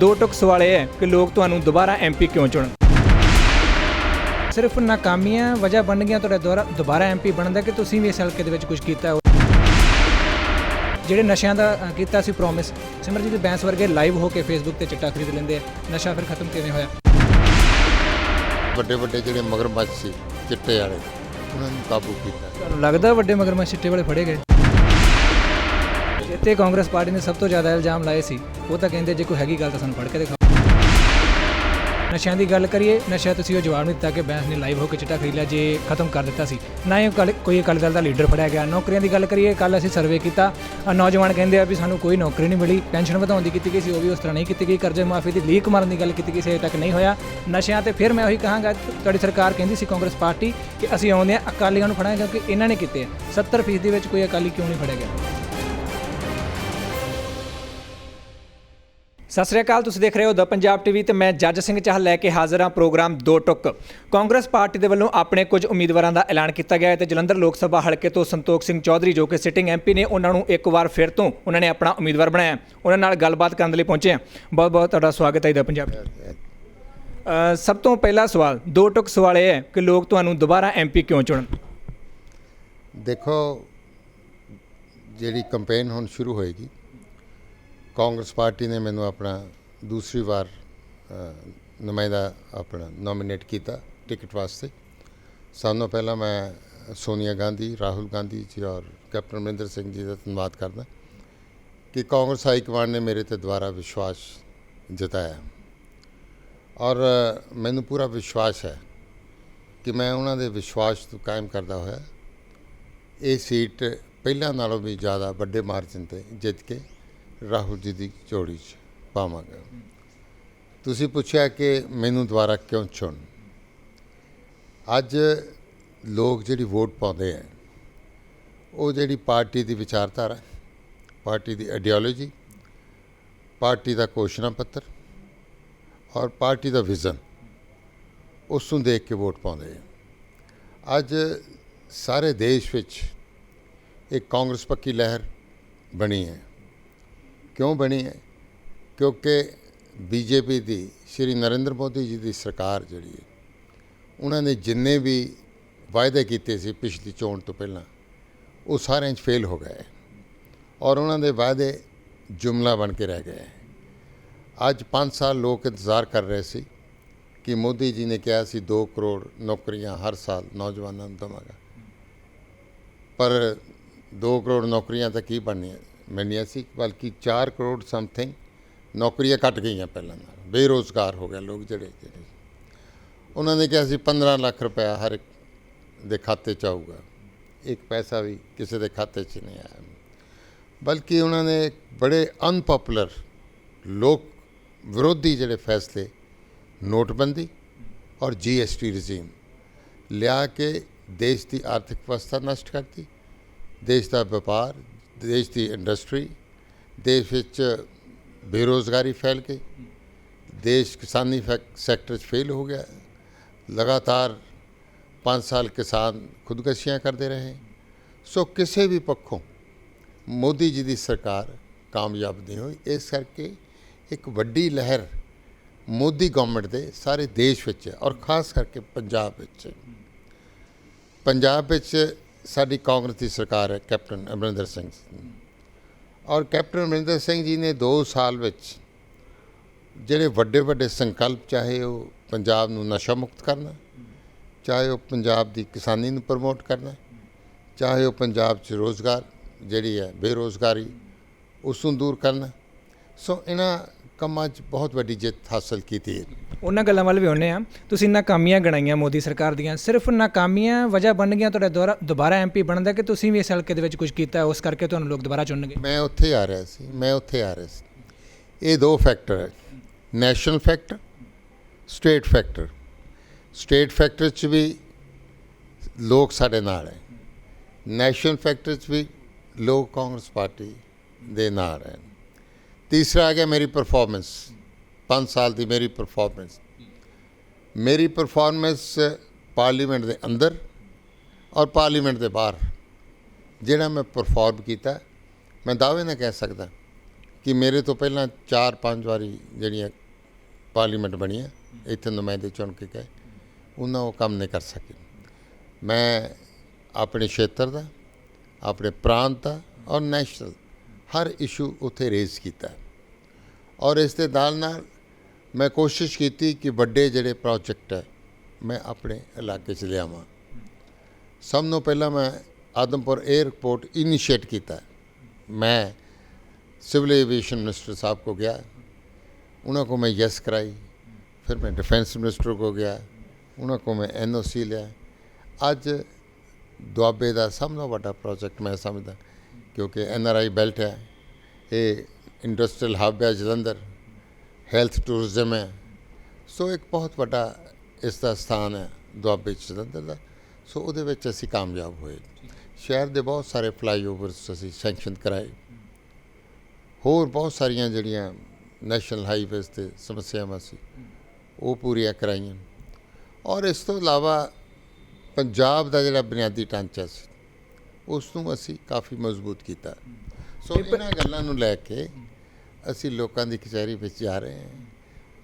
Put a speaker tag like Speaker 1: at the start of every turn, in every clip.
Speaker 1: ਦੋ ਟੁਕ ਸਵਾਲ ਇਹ ਹੈ ਕਿ ਲੋਕ ਤੁਹਾਨੂੰ ਦੁਬਾਰਾ ਐਮਪੀ ਕਿਉਂ ਚੁਣਨ? ਸਿਰਫ ਨਾਕਾਮੀਆਂ ਵਜ੍ਹਾ ਬਣ ਗਈਆਂ ਤੁਹਾਡੇ ਦੁਆਰਾ ਦੁਬਾਰਾ ਐਮਪੀ ਬਣਨ ਦਾ ਕਿ ਤੁਸੀਂ ਵੀ ਇਸ ਹਲਕੇ ਦੇ ਵਿੱਚ ਕੁਝ ਕੀਤਾ ਹੋ? ਜਿਹੜੇ ਨਸ਼ਿਆਂ ਦਾ ਕੀਤਾ ਸੀ ਪ੍ਰੋਮਿਸ ਸਿਮਰਜੀਤ ਬੈਂਸ ਵਰਗੇ ਲਾਈਵ ਹੋ ਕੇ ਫੇਸਬੁੱਕ ਤੇ ਚਿੱਟਾ ਖਰੀਦ ਲੈਂਦੇ ਆ। ਨਸ਼ਾ ਫਿਰ ਖਤਮ ਕਿਵੇਂ ਹੋਇਆ?
Speaker 2: ਵੱਡੇ ਵੱਡੇ ਜਿਹੜੇ ਮਗਰਮੱਛ ਸੀ ਚਿੱਟੇ ਵਾਲੇ ਉਹਨਾਂ ਨੂੰ ਕਾਬੂ ਕੀਤਾ।
Speaker 1: ਤੁਹਾਨੂੰ ਲੱਗਦਾ ਵੱਡੇ ਮਗਰਮੱਛ ਚਿੱਟੇ ਵਾਲੇ ਫੜੇ ਗਏ? ਜਿੱਤੇ ਕਾਂਗਰਸ ਪਾਰਟੀ ਨੇ ਸਭ ਤੋਂ ਜ਼ਿਆਦਾ ਇਲਜ਼ਾਮ ਲਾਏ ਸੀ। ਉਹ ਤਾਂ ਕਹਿੰਦੇ ਜੇ ਕੋਈ ਹੈਗੀ ਗੱਲ ਤਾਂ ਸਾਨੂੰ ਫੜ ਕੇ ਦਿਖਾਓ। ਨਸ਼ਿਆਂ ਦੀ ਗੱਲ ਕਰੀਏ, ਨਸ਼ਾ ਤੁਸੀਂ ਉਹ ਜਵਾਬ ਨਹੀਂ ਦਿੱਤਾ ਕਿ ਬੈਂਸ ਨੇ ਲਾਈਵ ਹੋ ਕੇ ਚਿੱਟਾ ਖਰੀਦ ਲਿਆ ਜੇ ਖਤਮ ਕਰ ਦਿੱਤਾ ਸੀ। ਨਾ ਹੀ ਅਕਾਲੀ- ਕੋਈ ਅਕਾਲੀ ਦਲ ਦਾ ਲੀਡਰ ਫੜਿਆ ਗਿਆ। ਨੌਕਰੀਆਂ ਦੀ ਗੱਲ ਕਰੀਏ ਕੱਲ ਅਸੀਂ ਸਰਵੇ ਕੀਤਾ। ਨੌਜਵਾਨ ਕਹਿੰਦੇ ਆ ਵੀ ਸਾਨੂੰ ਕੋਈ ਨੌਕਰੀ ਨਹੀਂ ਮਿਲੀ। ਪੈਨਸ਼ਨ ਵਧਾਉਣ ਦੀ ਕੀਤੀ ਗਈ ਸੀ, ਉਹ ਵੀ ਉਸ ਤਰ੍ਹਾਂ ਨਹੀਂ ਕੀਤੀ ਗਈ। ਕਰਜ਼ੇ ਮਾਫੀ ਦੀ ਲੀਕ ਮਾਰਨ ਦੀ ਗੱਲ ਕੀਤੀ ਗਈ ਸੀ ਅਜੇ ਤੱਕ ਨਹੀਂ ਹੋਇਆ। ਨਸ਼ਿਆਂ ਤੇ ਫਿਰ ਮੈਂ ਉਹੀ ਕਹਾਂਗਾ, ਤੁਹਾਡੀ ਸਰਕਾਰ ਕਹਿੰਦੀ ਸੀ ਕਾਂਗਰਸ ਪਾਰਟੀ ਕਿ ਅਸੀਂ ਆਉਂਦੇ ਆ ਅਕਾਲੀਆਂ ਨੂੰ ਫੜਾਂਗੇ ਕਿਉਂਕਿ ਇਹਨਾਂ ਨੇ ਕੀਤੇ ਆ। 70% ਦੇ ਵਿੱਚ ਕੋਈ ਅਕਾਲੀ ਕਿਉਂ ਨਹੀਂ ਫੜਿਆ ਗਿਆ? ਸਤਿ ਸ੍ਰੀ ਅਕਾਲ, ਤੁਸੀਂ ਦੇਖ ਰਹੇ ਹੋ ਦ ਪੰਜਾਬ ਟੀਵੀ ਤੇ ਮੈਂ ਜੱਜ ਸਿੰਘ ਚਾਹਲ ਲੈ ਕੇ ਹਾਜ਼ਰ ਹਾਂ ਪ੍ਰੋਗਰਾਮ ਦੋ ਟੁਕ। ਕਾਂਗਰਸ ਪਾਰਟੀ ਦੇ ਵੱਲੋਂ ਆਪਣੇ ਕੁਝ ਉਮੀਦਵਾਰਾਂ ਦਾ ਐਲਾਨ ਕੀਤਾ ਗਿਆ ਹੈ ਤੇ ਜਲੰਧਰ ਲੋਕ ਸਭਾ ਹਲਕੇ ਤੋਂ ਸੰਤੋਖ ਸਿੰਘ ਚੌਧਰੀ ਜੋ ਕਿ ਸਿਟਿੰਗ ਐਮਪੀ ਨੇ, ਉਹਨਾਂ ਨੂੰ ਇੱਕ ਵਾਰ ਫਿਰ ਤੋਂ ਉਹਨਾਂ ਨੇ ਆਪਣਾ ਉਮੀਦਵਾਰ ਬਣਾਇਆ ਉਹਨਾਂ ਨਾਲ ਗੱਲਬਾਤ ਕਰਨ ਲਈ ਪਹੁੰਚੇ ਹਾਂ। ਬਹੁਤ ਬਹੁਤ ਤੁਹਾਡਾ ਸਵਾਗਤ ਹੈ ਦ ਪੰਜਾਬ ਸਭ ਤੋਂ ਪਹਿਲਾ ਸਵਾਲ, ਦੋ ਟੁਕ ਸਵਾਲ ਇਹ ਹੈ ਕਿ ਲੋਕ ਤੁਹਾਨੂੰ ਦੁਬਾਰਾ ਐਮਪੀ ਕਿਉਂ ਚੁਣਨ?
Speaker 2: ਦੇਖੋ, ਜਿਹੜੀ ਕੈਂਪੇਨ ਹੁਣ ਸ਼ੁਰੂ ਹੋਏਗੀ ਕਾਂਗਰਸ ਪਾਰਟੀ ਨੇ ਮੈਨੂੰ ਆਪਣਾ ਦੂਸਰੀ ਵਾਰ ਨੁਮਾਇੰਦਾ ਆਪਣਾ ਨੋਮੀਨੇਟ ਕੀਤਾ ਟਿਕਟ ਵਾਸਤੇ। ਸਭ ਤੋਂ ਪਹਿਲਾਂ ਮੈਂ ਸੋਨੀਆ ਗਾਂਧੀ, ਰਾਹੁਲ ਗਾਂਧੀ ਜੀ ਔਰ ਕੈਪਟਨ ਅਮਰਿੰਦਰ ਸਿੰਘ ਜੀ ਦਾ ਧੰਨਵਾਦ ਕਰਦਾ ਕਿ ਕਾਂਗਰਸ ਹਾਈ ਕਮਾਂਡ ਨੇ ਮੇਰੇ ਤੇ ਦੁਬਾਰਾ ਵਿਸ਼ਵਾਸ ਜਤਾਇਆ। ਔਰ ਮੈਨੂੰ ਪੂਰਾ ਵਿਸ਼ਵਾਸ ਹੈ ਕਿ ਮੈਂ ਉਹਨਾਂ ਦੇ ਵਿਸ਼ਵਾਸ ਨੂੰ ਕਾਇਮ ਕਰਦਾ ਹੋਇਆ। ਇਹ ਸੀਟ ਪਹਿਲਾਂ ਨਾਲੋਂ ਵੀ ਜ਼ਿਆਦਾ ਵੱਡੇ ਮਾਰਜਨ ਤੇ ਜਿੱਤ ਕੇ ਰਾਹੁਲ ਜੀ ਦੀ ਝੋਲੀ 'ਚ ਪਾਵਾਂਗਾ। ਤੁਸੀਂ ਪੁੱਛਿਆ ਕਿ ਮੈਨੂੰ ਦੁਬਾਰਾ ਕਿਉਂ ਚੁਣ? ਅੱਜ ਲੋਕ ਜਿਹੜੀ ਵੋਟ ਪਾਉਂਦੇ ਆ ਉਹ ਜਿਹੜੀ ਪਾਰਟੀ ਦੀ ਵਿਚਾਰਧਾਰਾ, ਪਾਰਟੀ ਦੀ ਆਈਡੀਓਲੋਜੀ ਪਾਰਟੀ ਦਾ ਘੋਸ਼ਣਾ ਪੱਤਰ ਔਰ ਪਾਰਟੀ ਦਾ ਵਿਜ਼ਨ ਉਸ ਨੂੰ ਦੇਖ ਕੇ ਵੋਟ ਪਾਉਂਦੇ ਆ ਅੱਜ ਸਾਰੇ ਦੇਸ਼ ਵਿੱਚ ਇੱਕ ਕਾਂਗਰਸ ਪੱਕੀ ਲਹਿਰ ਬਣੀ ਹੈ ਕਿਉਂ ਬਣੀ ਹੈ? ਕਿਉਂਕਿ ਬੀਜੇਪੀ ਦੀ, ਸ਼੍ਰੀ ਨਰਿੰਦਰ ਮੋਦੀ ਜੀ ਦੀ ਸਰਕਾਰ ਜਿਹੜੀ ਹੈ, ਉਹਨਾਂ ਨੇ ਜਿੰਨੇ ਵੀ ਵਾਅਦੇ ਕੀਤੇ ਸੀ ਪਿਛਲੀ ਚੋਣ ਤੋਂ ਪਹਿਲਾਂ, ਉਹ ਸਾਰਿਆਂ 'ਚ ਫੇਲ ਹੋ ਗਏ ਔਰ ਉਹਨਾਂ ਦੇ ਵਾਅਦੇ ਜੁਮਲਾ ਬਣ ਕੇ ਰਹਿ ਗਏ ਅੱਜ 5 ਸਾਲ ਲੋਕ ਇੰਤਜ਼ਾਰ ਕਰ ਰਹੇ ਸੀ ਕਿ ਮੋਦੀ ਜੀ ਨੇ ਕਿਹਾ ਸੀ 2 ਕਰੋੜ ਨੌਕਰੀਆਂ ਹਰ ਸਾਲ ਨੌਜਵਾਨਾਂ ਨੂੰ ਦੇਵਾਂਗਾ। ਪਰ 2 ਕਰੋੜ ਨੌਕਰੀਆਂ ਤਾਂ ਕੀ ਬਣਨੀਆਂ? ਮਿਲਣੀਆਂ ਸੀ ਬਲਕਿ 4 ਕਰੋੜ ਸਮਥਿੰਗ ਨੌਕਰੀਆਂ ਘਟ ਗਈਆਂ ਪਹਿਲਾਂ ਨਾਲ ਬੇਰੋਜ਼ਗਾਰ ਹੋ ਗਏ ਲੋਕ ਜਿਹੜੇ ਜਿਹੜੇ ਉਹਨਾਂ ਨੇ ਕਿਹਾ ਸੀ 15 ਲੱਖ ਰੁਪਇਆ ਹਰ ਇੱਕ ਦੇ ਖਾਤੇ 'ਚ ਆਊਗਾ ਇੱਕ ਪੈਸਾ ਵੀ ਕਿਸੇ ਦੇ ਖਾਤੇ 'ਚ ਨਹੀਂ ਆਇਆ ਬਲਕਿ ਉਹਨਾਂ ਨੇ ਬੜੇ ਅਨਪਪੂਲਰ ਲੋਕ ਵਿਰੋਧੀ ਜਿਹੜੇ ਫੈਸਲੇ ਨੋਟਬੰਦੀ ਔਰ ਜੀਐਸਟੀ ਰਜੀਮ ਲਿਆ ਕੇ ਦੇਸ਼ ਦੀ ਆਰਥਿਕ ਵਿਵਸਥਾ ਨਸ਼ਟ ਕਰਤੀ ਦੇਸ਼ ਦਾ ਵਪਾਰ ਦੇਸ਼ ਦੀ ਇੰਡਸਟਰੀ ਦੇਸ਼ ਵਿੱਚ ਬੇਰੋਜ਼ਗਾਰੀ ਫੈਲ ਗਈ, ਦੇਸ਼ ਕਿਸਾਨੀ ਫੈਕ- ਸੈਕਟਰ 'ਚ ਫੇਲ ਹੋ ਗਿਆ। ਲਗਾਤਾਰ 5 ਸਾਲ ਕਿਸਾਨ ਖੁਦਕਸ਼ੀਆਂ ਕਰਦੇ ਰਹੇ। ਸੋ ਕਿਸੇ ਵੀ ਪੱਖੋਂ ਮੋਦੀ ਜੀ ਦੀ ਸਰਕਾਰ ਕਾਮਯਾਬ ਨਹੀਂ ਹੋਈ। ਇਸ ਕਰਕੇ ਇੱਕ ਵੱਡੀ ਲਹਿਰ ਮੋਦੀ ਗਵਰਨਮੈਂਟ ਦੇ ਸਾਰੇ ਦੇਸ਼ ਵਿੱਚ ਔਰ ਖਾਸ ਕਰਕੇ ਪੰਜਾਬ ਵਿੱਚ। ਪੰਜਾਬ ਵਿੱਚ ਸਾਡੀ ਕਾਂਗਰਸ ਦੀ ਸਰਕਾਰ ਹੈ, ਕੈਪਟਨ ਅਮਰਿੰਦਰ ਸਿੰਘ ਔਰ ਕੈਪਟਨ ਅਮਰਿੰਦਰ ਸਿੰਘ ਜੀ ਨੇ 2 ਸਾਲ ਵਿੱਚ ਜਿਹੜੇ ਵੱਡੇ ਵੱਡੇ ਸੰਕਲਪ, ਚਾਹੇ ਉਹ ਪੰਜਾਬ ਨੂੰ ਨਸ਼ਾ ਮੁਕਤ ਕਰਨਾ, ਚਾਹੇ ਉਹ ਪੰਜਾਬ ਦੀ ਕਿਸਾਨੀ ਨੂੰ ਪ੍ਰਮੋਟ ਕਰਨਾ, ਚਾਹੇ ਉਹ ਪੰਜਾਬ 'ਚ ਰੋਜ਼ਗਾਰ ਜਿਹੜੀ ਹੈ ਬੇਰੋਜ਼ਗਾਰੀ ਉਸ ਨੂੰ ਦੂਰ ਕਰਨਾ। ਸੋ ਇਹਨਾਂ ਕੰਮਾਂ 'ਚ ਬਹੁਤ ਵੱਡੀ ਜਿੱਤ ਹਾਸਲ ਕੀਤੀ ਹੈ।
Speaker 1: ਉਹਨਾਂ ਗੱਲਾਂ ਵੱਲ ਵੀ ਆਉਂਦੇ ਆ ਤੁਸੀਂ ਨਾਕਾਮੀਆਂ ਗਣਾਈਆਂ ਮੋਦੀ ਸਰਕਾਰ ਦੀਆਂ। ਸਿਰਫ ਨਾਕਾਮੀਆਂ ਵਜ੍ਹਾ ਬਣ ਗਈਆਂ ਤੁਹਾਡੇ ਦੁਆਰਾ ਦੁਬਾਰਾ ਐਮਪੀ ਬਣਨ ਦਾ ਕਿ ਤੁਸੀਂ ਵੀ ਇਸ ਹਲਕੇ ਦੇ ਵਿੱਚ ਕੁਝ ਕੀਤਾ ਉਸ ਕਰਕੇ ਤੁਹਾਨੂੰ ਲੋਕ ਦੁਬਾਰਾ ਚੁਣਨਗੇ?
Speaker 2: ਮੈਂ ਉੱਥੇ ਆ ਰਿਹਾ ਸੀ ਮੈਂ ਉੱਥੇ ਆ ਰਿਹਾ ਸੀ। ਇਹ ਦੋ ਫੈਕਟਰ ਹੈ। National factor state factor state factor 'ਚ ਵੀ ਲੋਕ ਸਾਡੇ ਨਾਲ ਹੈ। ਨੈਸ਼ਨਲ ਫੈਕਟਰ 'ਚ ਵੀ ਲੋਕ ਕਾਂਗਰਸ ਪਾਰਟੀ ਦੇ ਨਾਲ ਹੈ। ਤੀਸਰਾ ਆ ਗਿਆ ਮੇਰੀ ਪਰਫਾਰਮੈਂਸ 5 ਸਾਲ ਦੀ ਮੇਰੀ ਪਰਫਾਰਮੈਂਸ ਮੇਰੀ ਪਰਫਾਰਮੈਂਸ ਪਾਰਲੀਮੈਂਟ ਦੇ ਅੰਦਰ ਔਰ ਪਾਰਲੀਮੈਂਟ ਦੇ ਬਾਹਰ। ਜਿਹੜਾ ਮੈਂ ਪਰਫਾਰਮ ਕੀਤਾ, ਮੈਂ ਦਾਅਵੇ ਨਾਲ ਕਹਿ ਸਕਦਾ ਕਿ ਮੇਰੇ ਤੋਂ ਪਹਿਲਾਂ 4-5 ਵਾਰੀ ਜਿਹੜੀਆਂ ਪਾਰਲੀਮੈਂਟ ਬਣੀਆਂ, ਇੱਥੇ ਨੁਮਾਇੰਦੇ ਚੁਣ ਕੇ ਗਏ, ਉਹਨਾਂ ਉਹ ਕੰਮ ਨਹੀਂ ਕਰ ਸਕੇ। ਮੈਂ ਆਪਣੇ ਖੇਤਰ ਦਾ, ਆਪਣੇ ਪ੍ਰਾਂਤ ਦਾ ਔਰ ਨੈਸ਼ਨਲ ਹਰ ਇਸ਼ੂ ਉੱਥੇ ਰੇਜ਼ ਕੀਤਾ ਔਰ ਇਸ ਦੇ ਨਾਲ ਨਾਲ ਮੈਂ ਕੋਸ਼ਿਸ਼ ਕੀਤੀ ਕਿ ਵੱਡੇ ਜਿਹੜੇ ਪ੍ਰੋਜੈਕਟ ਹੈ ਮੈਂ ਆਪਣੇ ਇਲਾਕੇ 'ਚ ਲਿਆਵਾਂ ਸਭ ਤੋਂ ਪਹਿਲਾਂ ਮੈਂ ਆਦਮਪੁਰ 에ਅਰਪੋਰਟ ਇਨੀਸ਼ੀਏਟ ਕੀਤਾ ਮੈਂ ਸਿਵਲ ਐਵੀਏਸ਼ਨ ਮਿਨਿਸਟਰ ਸਾਹਿਬ ਕੋ ਗਿਆ ਉਹਨਾਂ ਕੋ ਮੈਂ ਯੈਸ ਕਰਾਈ ਫਿਰ ਮੈਂ ਡਿਫੈਂਸ ਮਿਨਿਸਟਰ ਕੋ ਗਿਆ ਉਹਨਾਂ ਕੋ ਮੈਂ ਐਨਓਸੀ ਲਿਆ ਅੱਜ ਦੁਆਬੇ ਦਾ ਸਭ ਤੋਂ ਵੱਡਾ ਪ੍ਰੋਜੈਕਟ ਮੈਂ ਸਮਝਦਾ ਕਿਉਂਕਿ ਐੱਨ ਆਰ ਆਈ ਬੈਲਟ ਹੈ, ਇਹ ਇੰਡਸਟਰੀਅਲ ਹੱਬ ਹੈ ਜਲੰਧਰ ਹੈਲਥ ਟੂਰਿਜ਼ਮ ਹੈ। ਸੋ ਇੱਕ ਬਹੁਤ ਵੱਡਾ ਇਸ ਦਾ ਸਥਾਨ ਹੈ ਦੁਆਬੇ 'ਚ ਜਲੰਧਰ ਦਾ। ਸੋ ਉਹਦੇ ਵਿੱਚ ਅਸੀਂ ਕਾਮਯਾਬ ਹੋਏ। ਸ਼ਹਿਰ ਦੇ ਬਹੁਤ ਸਾਰੇ ਫਲਾਈਓਵਰਸ ਅਸੀਂ ਸੈਂਕਸ਼ਨ ਕਰਾਏ। ਹੋਰ ਬਹੁਤ ਸਾਰੀਆਂ ਜਿਹੜੀਆਂ ਨੈਸ਼ਨਲ ਹਾਈਵੇਜ਼ ਤੇ ਸਮੱਸਿਆਵਾਂ ਸੀ, ਉਹ ਪੂਰੀਆਂ ਕਰਾਈਆਂ। ਔਰ ਇਸ ਤੋਂ ਇਲਾਵਾ ਪੰਜਾਬ ਦਾ ਜਿਹੜਾ ਬੁਨਿਆਦੀ ਢਾਂਚਾ ਸੀ ਉਸ ਨੂੰ ਅਸੀਂ ਕਾਫੀ ਮਜ਼ਬੂਤ ਕੀਤਾ। ਸੋ ਇਹਨਾਂ ਗੱਲਾਂ ਨੂੰ ਲੈ ਕੇ ਅਸੀਂ ਲੋਕਾਂ ਦੀ ਕਚਹਿਰੀ ਵਿੱਚ ਜਾ ਰਹੇ ਹਾਂ।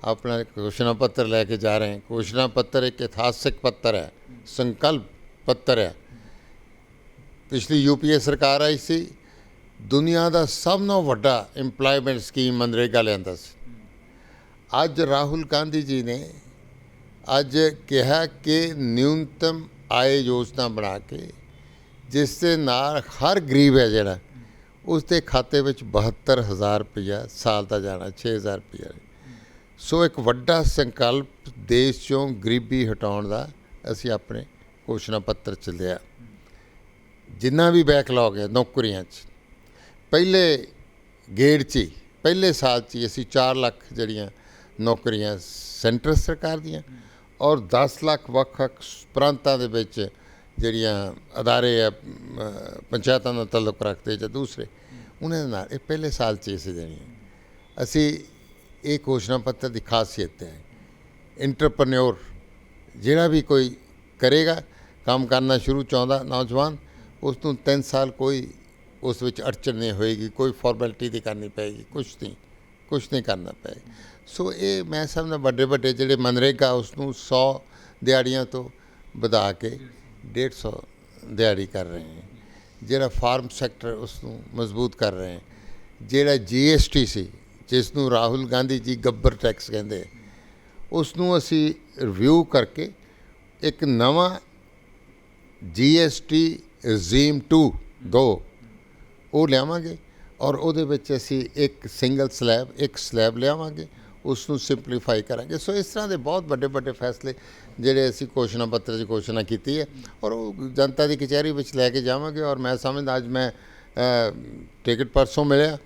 Speaker 2: ਆਪਣਾ ਘੋਸ਼ਣਾ ਪੱਤਰ ਲੈ ਕੇ ਜਾ ਰਹੇ ਹਾਂ। ਘੋਸ਼ਣਾ ਪੱਤਰ ਇੱਕ ਇਤਿਹਾਸਕ ਪੱਤਰ ਹੈ ਸੰਕਲਪ ਪੱਤਰ ਹੈ। ਪਿਛਲੀ ਯੂਪੀਏ ਸਰਕਾਰ ਆਈ ਸੀ। ਦੁਨੀਆ ਦਾ ਸਭ ਤੋਂ ਵੱਡਾ EMPLOYMENT ਸਕੀਮ ਮਨਰੇਗਾ ਲਿਆਂਦਾ ਸੀ। ਅੱਜ ਰਾਹੁਲ ਗਾਂਧੀ ਜੀ ਨੇ ਅੱਜ ਕਿਹਾ ਕਿ ਨਿਊਨਤਮ ਆਏ ਯੋਜਨਾ ਬਣਾ ਕੇ ਜਿਸ ਦੇ ਨਾਲ ਹਰ ਗਰੀਬ ਹੈ ਜਿਹੜਾ, ਉਸ ਦੇ ਖਾਤੇ ਵਿੱਚ 72000 ਰੁਪਇਆ ਸਾਲ ਦਾ ਜਾਣਾ 6000 ਰੁਪਇਆ ਸੋ ਇੱਕ ਵੱਡਾ ਸੰਕਲਪ ਦੇਸ਼ ਚੋਂ ਗਰੀਬੀ ਹਟਾਉਣ ਦਾ ਅਸੀਂ ਆਪਣੇ ਘੋਸ਼ਣਾ ਪੱਤਰ ਚ ਲਿਆ। ਜਿੰਨਾ ਵੀ ਬੈਕਲੌਗ ਹੈ ਨੌਕਰੀਆਂ 'ਚ, ਪਹਿਲੇ ਗੇੜ 'ਚ ਹੀ, ਪਹਿਲੇ ਸਾਲ 'ਚ ਹੀ ਅਸੀਂ 4 ਲੱਖ ਜਿਹੜੀਆਂ ਨੌਕਰੀਆਂ ਸੈਂਟਰ ਸਰਕਾਰ ਦੀਆਂ ਔਰ 10 ਲੱਖ ਵੱਖ-ਵੱਖ ਪ੍ਰਾਂਤਾਂ ਦੇ ਵਿੱਚ ਜਿਹੜੀਆਂ ਅਦਾਰੇ ਆ ਪੰਚਾਇਤਾਂ ਨਾਲ ਤਾਲੁਕ ਰੱਖਦੇ ਜਾਂ ਦੂਸਰੇ, ਉਹਨਾਂ ਦੇ ਨਾਲ, ਇਹ ਪਹਿਲੇ ਸਾਲ 'ਚ ਹੀ ਅਸੀਂ ਦੇਣੀਆਂ ਅਸੀਂ ਇਹ ਘੋਸ਼ਣਾ ਪੱਤਰ ਦੀ ਖਾਸੀਅਤ ਹੈ। ਇੰਟਰਪ੍ਰੈਨਿਓਰ ਜਿਹੜਾ ਵੀ ਕੋਈ ਕਰੇਗਾ, ਕੰਮ ਕਰਨਾ ਸ਼ੁਰੂ ਚਾਹੁੰਦਾ ਨੌਜਵਾਨ, ਉਸ ਨੂੰ 3 ਸਾਲ ਕੋਈ ਉਸ ਵਿੱਚ ਅੜਚਣ ਨਹੀਂ ਹੋਏਗੀ, ਕੋਈ ਫਾਰਮੈਲਿਟੀ ਦੀ ਕਰਨੀ ਪਏਗੀ, ਕੁਛ ਨਹੀਂ ਕੁਛ ਨਹੀਂ ਕਰਨਾ ਪਏਗਾ। ਸੋ ਇਹ ਮੈਂ ਸਮਝਦਾ ਵੱਡੇ ਵੱਡੇ ਜਿਹੜੇ ਮਨਰੇਗਾ, ਉਸ ਨੂੰ 100 ਦਿਹਾੜੀਆਂ ਤੋਂ ਵਧਾ ਕੇ 150 ਦਿਹਾੜੀ ਕਰ ਰਹੇ ਹਾਂ ਜਿਹੜਾ ਫਾਰਮ ਸੈਕਟਰ ਉਸ ਨੂੰ ਮਜ਼ਬੂਤ ਕਰ ਰਹੇ ਹੈ ਜਿਹੜਾ ਜੀਐਸਟੀ ਸੀ ਜਿਸ ਨੂੰ ਰਾਹੁਲ ਗਾਂਧੀ ਜੀ ਗੱਬਰ ਟੈਕਸ ਕਹਿੰਦੇ ਆ, ਉਸ ਨੂੰ ਅਸੀਂ ਰਿਵਿਊ ਕਰਕੇ ਇੱਕ ਨਵਾਂ ਜੀਐਸਟੀ ਰਜੀਮ 2 ਦੋ ਉਹ ਲਿਆਵਾਂਗੇ ਔਰ ਉਹਦੇ ਵਿੱਚ ਅਸੀਂ ਇੱਕ ਸਿੰਗਲ ਸਲੈਬ ਇੱਕ ਸਲੈਬ ਲਿਆਵਾਂਗੇ ਉਸ ਨੂੰ ਸਿੰਪਲੀਫਾਈ ਕਰਾਂਗੇ। ਸੋ ਇਸ ਤਰ੍ਹਾਂ ਦੇ ਬਹੁਤ ਵੱਡੇ ਵੱਡੇ ਫੈਸਲੇ ਜਿਹੜੇ ਅਸੀਂ ਘੋਸ਼ਣਾ ਪੱਤਰ 'ਚ ਘੋਸ਼ਣਾ ਕੀਤੀ ਹੈ ਔਰ ਉਹ ਜਨਤਾ ਦੀ ਕਚਹਿਰੀ ਵਿੱਚ ਲੈ ਕੇ ਜਾਵਾਂਗੇ ਔਰ ਮੈਂ ਸਮਝਦਾ ਅੱਜ ਮੈਂ ਟਿਕਟ ਪਰਸੋਂ ਮਿਲਿਆ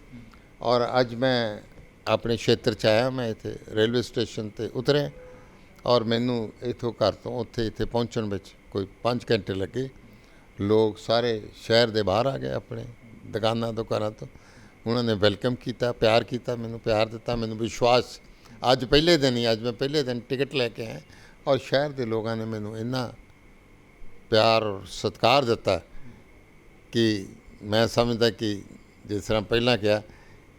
Speaker 2: ਔਰ ਅੱਜ ਮੈਂ ਆਪਣੇ ਖੇਤਰ 'ਚ ਆਇਆ। ਮੈਂ ਇੱਥੇ ਰੇਲਵੇ ਸਟੇਸ਼ਨ ਤੇ ਉਤਰਿਆ ਔਰ ਮੈਨੂੰ ਇਥੋਂ ਘਰ ਤੋਂ ਉੱਥੇ ਇੱਥੇ ਪਹੁੰਚਣ ਵਿੱਚ ਕੋਈ 5 ਘੰਟੇ ਲੱਗੇ। ਲੋਕ ਸਾਰੇ ਸ਼ਹਿਰ ਦੇ ਬਾਹਰ ਆ ਗਏ ਆਪਣੇ ਦੁਕਾਨਾਂ ਦੁਕਾਨਾਂ ਤੋਂ। ਉਹਨਾਂ ਨੇ ਵੈਲਕਮ ਕੀਤਾ, ਪਿਆਰ ਕੀਤਾ, ਮੈਨੂੰ ਪਿਆਰ ਦਿੱਤਾ, ਮੈਨੂੰ ਵਿਸ਼ਵਾਸ ਅੱਜ ਪਹਿਲੇ ਦਿਨ ਹੀ, ਅੱਜ ਮੈਂ ਪਹਿਲੇ ਦਿਨ ਟਿਕਟ ਲੈ ਕੇ ਆਇਆ ਔਰ ਸ਼ਹਿਰ ਦੇ ਲੋਕਾਂ ਨੇ ਮੈਨੂੰ ਇੰਨਾ ਪਿਆਰ ਔਰ ਸਤਿਕਾਰ ਦਿੱਤਾ ਕਿ ਮੈਂ ਸਮਝਦਾ ਕਿ ਜਿਸ ਤਰ੍ਹਾਂ ਪਹਿਲਾਂ ਕਿਹਾ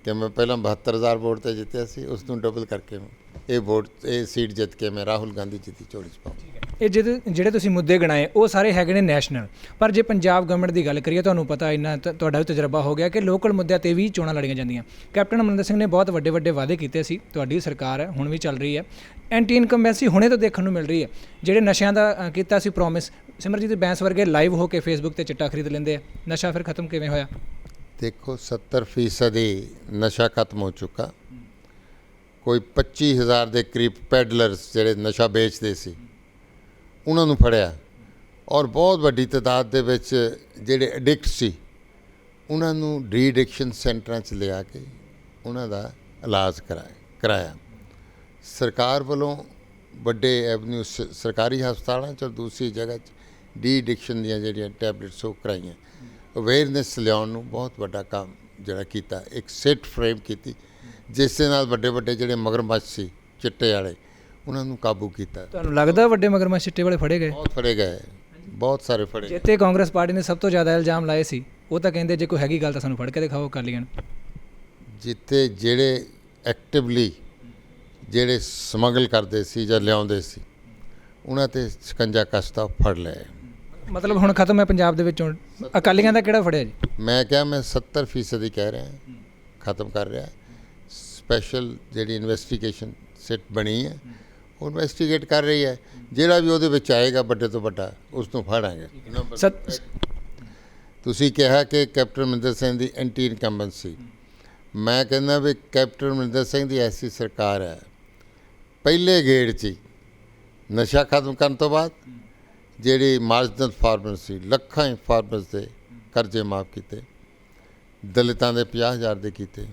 Speaker 2: ਕਿ ਮੈਂ ਪਹਿਲਾਂ 72000 ਵੋਟ ਤੇ ਜਿੱਤਿਆ ਸੀ ਉਸ ਨੂੰ ਡਬਲ ਕਰਕੇ ਇਹ ਵੋਟ ਇਹ ਸੀਟ ਜਿੱਤ ਕੇ ਮੈਂ ਰਾਹੁਲ ਗਾਂਧੀ ਜੀ ਦੀ ਝੋਲੀ 'ਚ ਪਾਵਾਂ
Speaker 1: ਇਹ ਜਿਹੜੇ ਜਿਹੜੇ ਤੁਸੀਂ ਮੁੱਦੇ ਗਣਾਏ ਉਹ ਸਾਰੇ ਹੈਗੇ ਨੇ ਨੈਸ਼ਨਲ ਪਰ ਜੇ ਪੰਜਾਬ ਗਵਰਨਮੈਂਟ ਦੀ ਗੱਲ ਕਰੀਏ ਤੁਹਾਨੂੰ ਪਤਾ ਇੰਨਾ ਤ- ਤੁਹਾਡਾ ਵੀ ਤਜਰਬਾ ਹੋ ਗਿਆ ਕਿ ਲੋਕਲ ਮੁੱਦਿਆਂ ਤੇ ਵੀ ਚੋਣਾਂ ਲੜੀਆਂ ਜਾਂਦੀਆਂ। ਕੈਪਟਨ ਅਮਰਿੰਦਰ ਸਿੰਘ ਨੇ ਬਹੁਤ ਵੱਡੇ ਵੱਡੇ ਵਾਅਦੇ ਕੀਤੇ ਸੀ। ਤੁਹਾਡੀ ਸਰਕਾਰ ਹੈ ਹੁਣ ਵੀ ਚੱਲ ਰਹੀ ਹੈ। ਐਂਟੀ ਇਨਕੰਬੈਂਸੀ ਹੁਣੇ ਤੋਂ ਦੇਖਣ ਨੂੰ ਮਿਲ ਰਹੀ ਹੈ। ਜਿਹੜੇ ਨਸ਼ਿਆਂ ਦਾ ਅ, ਕੀਤਾ ਸੀ ਪ੍ਰੋਮਿਸ ਸਿਮਰਜੀਤ ਬੈਂਸ ਵਰਗੇ ਲਾਈਵ ਹੋ ਕੇ ਫੇਸਬੁੱਕ ਤੇ ਚਿੱਟਾ ਖਰੀਦ ਲੈਂਦੇ ਆ। ਨਸ਼ਾ ਫਿਰ ਖਤਮ ਕਿਵੇਂ ਹੋਇਆ?
Speaker 2: ਦੇਖੋ 70 ਫੀਸਦੀ ਨਸ਼ਾ ਖਤਮ ਹੋ ਚੁੱਕਾ। ਕੋਈ 25000 ਦੇ ਕਰੀਬ ਪੈਡਲਰਸ ਜਿਹੜੇ ਨਸ਼ਾ ਵੇਚਦੇ ਸੀ, ਉਹਨਾਂ ਨੂੰ ਫੜਿਆ। ਔਰ ਬਹੁਤ ਵੱਡੀ ਤਾਦਾਦ ਦੇ ਵਿੱਚ ਜਿਹੜੇ ਐਡਿਕਟ ਸੀ, ਉਹਨਾਂ ਨੂੰ ਡੀਡਿਕਸ਼ਨ ਸੈਂਟਰਾਂ 'ਚ ਲਿਆ ਕੇ ਉਹਨਾਂ ਦਾ ਇਲਾਜ ਕਰਾਇਆ ਕਰਾਇਆ। ਸਰਕਾਰ ਵੱਲੋਂ ਵੱਡੇ ਐਵਨਿਊ ਸ- ਸਰਕਾਰੀ ਹਸਪਤਾਲਾਂ 'ਚ ਔਰ ਦੂਸਰੀ ਜਗ੍ਹਾ 'ਚ ਡੀਡਿਕਸ਼ਨ ਦੀਆਂ ਜਿਹੜੀਆਂ ਟੈਬਲੇਟਸ ਉਹ ਕਰਾਈਆਂ। ਅਵੇਅਰਨੈਸ ਲਿਆਉਣ ਨੂੰ ਬਹੁਤ ਵੱਡਾ ਕੰਮ ਜਿਹੜਾ ਕੀਤਾ, ਇੱਕ ਸੈਟ ਫਰੇਮ ਕੀਤੀ। ਜਿਸ ਦੇ ਨਾਲ ਵੱਡੇ ਵੱਡੇ ਜਿਹੜੇ ਮਗਰਮੱਛ ਸੀ ਚਿੱਟੇ ਵਾਲੇ ਉਹਨਾਂ ਨੂੰ ਕਾਬੂ ਕੀਤਾ।
Speaker 1: ਤੁਹਾਨੂੰ ਲੱਗਦਾ ਵੱਡੇ ਮਗਰਮੱਛ ਚਿੱਟੇ ਵਾਲੇ ਫੜੇ ਗਏ?
Speaker 2: ਬਹੁਤ ਫੜੇ ਗਏ। ਬਹੁਤ ਸਾਰੇ ਫੜੇ।
Speaker 1: ਜਿੱਤੇ ਕਾਂਗਰਸ ਪਾਰਟੀ ਨੇ ਸਭ ਤੋਂ ਜ਼ਿਆਦਾ ਇਲਜ਼ਾਮ ਲਾਏ ਸੀ ਉਹ ਤਾਂ ਕਹਿੰਦੇ ਜੇ ਕੋਈ ਹੈਗੀ ਗੱਲ ਤਾਂ ਸਾਨੂੰ ਫੜ ਕੇ ਦਿਖਾਓ ਕਰ ਲੀਆਂ
Speaker 2: ਜਿੱਥੇ ਜਿਹੜੇ ਐਕਟਿਵਲੀ ਜਿਹੜੇ ਸਮਗਲ ਕਰਦੇ ਸੀ ਜਾਂ ਲਿਆਉਂਦੇ ਸੀ ਉਹਨਾਂ ਤੇ ਸ਼ਿਕੰਜਾ ਕਸਦਾ ਫੜ ਲਿਆ
Speaker 1: ਮਤਲਬ ਹੁਣ ਖਤਮ ਹੈ ਪੰਜਾਬ ਦੇ ਵਿੱਚੋਂ। ਅਕਾਲੀਆਂ ਦਾ ਕਿਹੜਾ ਫੜਿਆ ਜੀ?
Speaker 2: ਮੈਂ ਕਿਹਾ ਮੈਂ 70% ਹੀ ਕਹਿ ਰਿਹਾ ਖਤਮ ਕਰ ਰਿਹਾ। ਸਪੈਸ਼ਲ ਜਿਹੜੀ ਇਨਵੈਸਟੀਗੇਸ਼ਨ ਸਿਟ ਬਣੀ ਹੈ ਉਹ ਇਨਵੈਸਟੀਗੇਟ ਕਰ ਰਹੀ ਹੈ। ਜਿਹੜਾ ਵੀ ਉਹਦੇ ਵਿੱਚ ਆਏਗਾ ਵੱਡੇ ਤੋਂ ਵੱਡਾ ਉਸ ਨੂੰ ਫੜਾਂਗੇ। ਤੁਸੀਂ ਕਿਹਾ ਕਿ ਕੈਪਟਨ ਅਮਰਿੰਦਰ ਸਿੰਘ ਦੀ ਐਂਟੀ ਇਨਕੰਬੈਂਸੀ ਮੈਂ ਕਹਿੰਦਾ ਵੀ ਕੈਪਟਨ ਅਮਰਿੰਦਰ ਸਿੰਘ ਦੀ ਐਸੀ ਸਰਕਾਰ ਹੈ ਪਹਿਲੇ ਗੇੜ 'ਚ ਹੀ ਨਸ਼ਾ ਖਤਮ ਕਰਨ ਤੋਂ ਬਾਅਦ ਜਿਹੜੀ ਮਾਰਜਨਲ ਫਾਰਮਰ ਸੀ ਲੱਖਾਂ ਹੀ ਫਾਰਮਰਸ ਦੇ ਕਰਜ਼ੇ ਮਾਫ ਕੀਤੇ ਦਲਿਤਾਂ ਦੇ 50000 ਦੇ ਕੀਤੇ।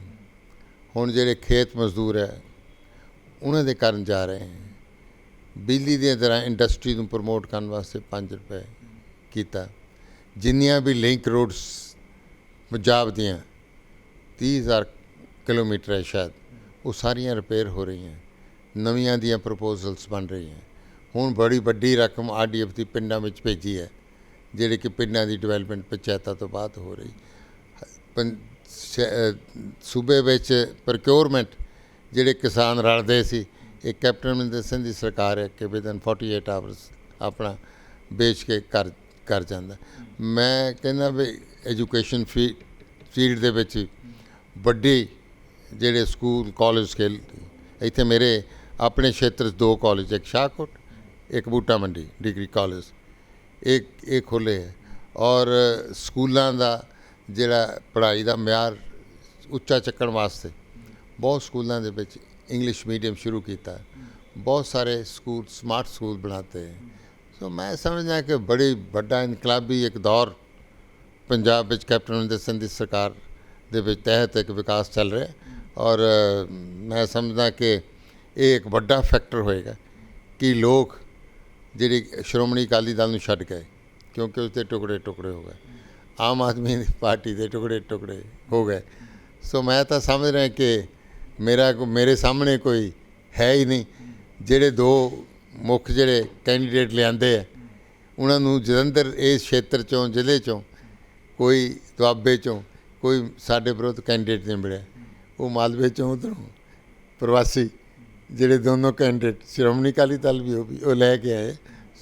Speaker 2: ਹੁਣ ਜਿਹੜੇ ਖੇਤ ਮਜ਼ਦੂਰ ਹੈ, ਉਹਨਾਂ ਦੇ ਕਰਨ ਜਾ ਰਹੇ ਹੈ। ਬਿਜਲੀ ਦੀਆਂ ਤਰ੍ਹਾਂ ਇੰਡਸਟਰੀ ਨੂੰ ਪ੍ਰਮੋਟ ਕਰਨ ਵਾਸਤੇ 5 ਰੁਪਏ ਕੀਤਾ। ਜਿੰਨੀਆਂ ਵੀ ਲਿੰਕ ਰੋਡਸ ਪੰਜਾਬ ਦੀਆਂ 30000 ਕਿਲੋਮੀਟਰ ਹੈ ਸ਼ਾਇਦ, ਉਹ ਸਾਰੀਆਂ ਰਿਪੇਅਰ ਹੋ ਰਹੀਆਂ। ਨਵੀਆਂ ਦੀਆਂ ਪ੍ਰਪੋਜ਼ਲਸ ਬਣ ਰਹੀਆਂ। ਹੁਣ ਬੜੀ ਵੱਡੀ ਰਕਮ ਆਰਡੀਐਫ ਦੀ ਪਿੰਡਾਂ ਵਿੱਚ ਭੇਜੀ ਹੈ, ਜਿਹੜੇ ਕਿ ਪਿੰਡਾਂ ਦੀ ਡਿਵੈਲਪਮੈਂਟ ਪੰਚਾਇਤਾਂ ਤੋਂ ਬਾਅਦ ਹੋ ਰਹੀ। ਪੰ- ਸੂਬੇ ਵਿੱਚ ਪ੍ਰੋਕਿਉਰਮੈਂਟ ਜਿਹੜੇ ਕਿਸਾਨ ਰਲਦੇ ਸੀ, ਇਹ ਕੈਪਟਨ ਅਮਰਿੰਦਰ ਸਿੰਘ ਦੀ ਸਰਕਾਰ ਹੈ ਕਿ ਵਿਦਨ 48 ਆਵਰਸ ਆਪਣਾ ਵੇਚ ਕੇ ਕਰ ਕਰ ਜਾਂਦਾ। ਮੈਂ ਕਹਿੰਦਾ ਵੀ ਐਜੂਕੇਸ਼ਨ ਫੀ ਫੀਲਡ ਦੇ ਵਿੱਚ ਵੱਡੀ ਜਿਹੜੇ ਸਕੂਲ ਕਾਲਜ ਖੇਲ, ਇੱਥੇ ਮੇਰੇ ਆਪਣੇ ਖੇਤਰ 'ਚ ਦੋ ਕਾਲਜ ਇੱਕ ਸ਼ਾਹਕੋਟ, ਇੱਕ ਬੂਟਾ ਮੰਡੀ ਡਿਗਰੀ ਕਾਲਜ ਇਹ ਇਹ ਖੋਲ੍ਹੇ ਹੈ ਔਰ ਸਕੂਲਾਂ ਦਾ ਜਿਹੜਾ ਪੜ੍ਹਾਈ ਦਾ ਮਿਆਰ ਉੱਚਾ ਚੱਕਣ ਵਾਸਤੇ ਬਹੁਤ ਸਕੂਲਾਂ ਦੇ ਵਿੱਚ ਇੰਗਲਿਸ਼ ਮੀਡੀਅਮ ਸ਼ੁਰੂ ਕੀਤਾ। ਬਹੁਤ ਸਾਰੇ ਸਕੂਲ ਸਮਾਰਟ ਸਕੂਲ ਬਣਾਤੇ। ਹੈ ਸੋ ਮੈਂ ਸਮਝਦਾ ਕਿ ਬੜੀ ਵੱਡਾ ਇਨਕਲਾਬੀ ਇੱਕ ਦੌਰ ਪੰਜਾਬ ਵਿੱਚ ਕੈਪਟਨ ਅਮਰਿੰਦਰ ਸਿੰਘ ਦੀ ਸਰਕਾਰ ਦੇ ਵਿੱਚ ਤਹਿਤ ਇੱਕ ਵਿਕਾਸ ਚੱਲ ਰਿਹਾ ਔਰ ਮੈਂ ਸਮਝਦਾ ਕਿ ਇਹ ਇੱਕ ਵੱਡਾ ਫੈਕਟਰ ਹੋਏਗਾ ਕਿ ਲੋਕ ਜਿਹੜੀ ਸ਼੍ਰੋਮਣੀ ਅਕਾਲੀ ਦਲ ਨੂੰ ਛੱਡ ਗਏ ਕਿਉਂਕਿ ਉਸ ਦੇ ਟੁਕੜੇ ਟੁਕੜੇ ਹੋ ਗਏ। ਆਮ ਆਦਮੀ ਪਾਰਟੀ ਦੇ ਟੁਕੜੇ ਟੁਕੜੇ ਹੋ ਗਏ। ਸੋ ਮੈਂ ਤਾਂ ਸਮਝ ਰਿਹਾ ਕਿ ਮੇਰਾ ਮੇਰੇ ਸਾਹਮਣੇ ਕੋਈ ਹੈ ਹੀ ਨਹੀਂ। ਜਿਹੜੇ ਦੋ ਮੁੱਖ ਜਿਹੜੇ ਕੈਂਡੀਡੇਟ ਲਿਆਂਦੇ ਆ, ਉਹਨਾਂ ਨੂੰ ਜਲੰਧਰ ਇਸ ਖੇਤਰ ਚੋਂ, ਜ਼ਿਲ੍ਹੇ ਚੋਂ, ਕੋਈ ਦੁਆਬੇ ਚੋਂ, ਕੋਈ ਸਾਡੇ ਵਿਰੁੱਧ ਕੈਂਡੀਡੇਟ ਨਹੀਂ ਮਿਲਿਆ। ਉਹ ਮਾਲਵੇ ਚੋਂ ਉੱਧਰੋਂ ਪ੍ਰਵਾਸੀ ਜਿਹੜੇ ਦੋਨੋਂ ਕੈਂਡੀਡੇਟ, ਸ਼੍ਰੋਮਣੀ ਅਕਾਲੀ ਦਲ ਵੀ ਉਹ ਵੀ, ਉਹ ਲੈ ਕੇ ਆਏ।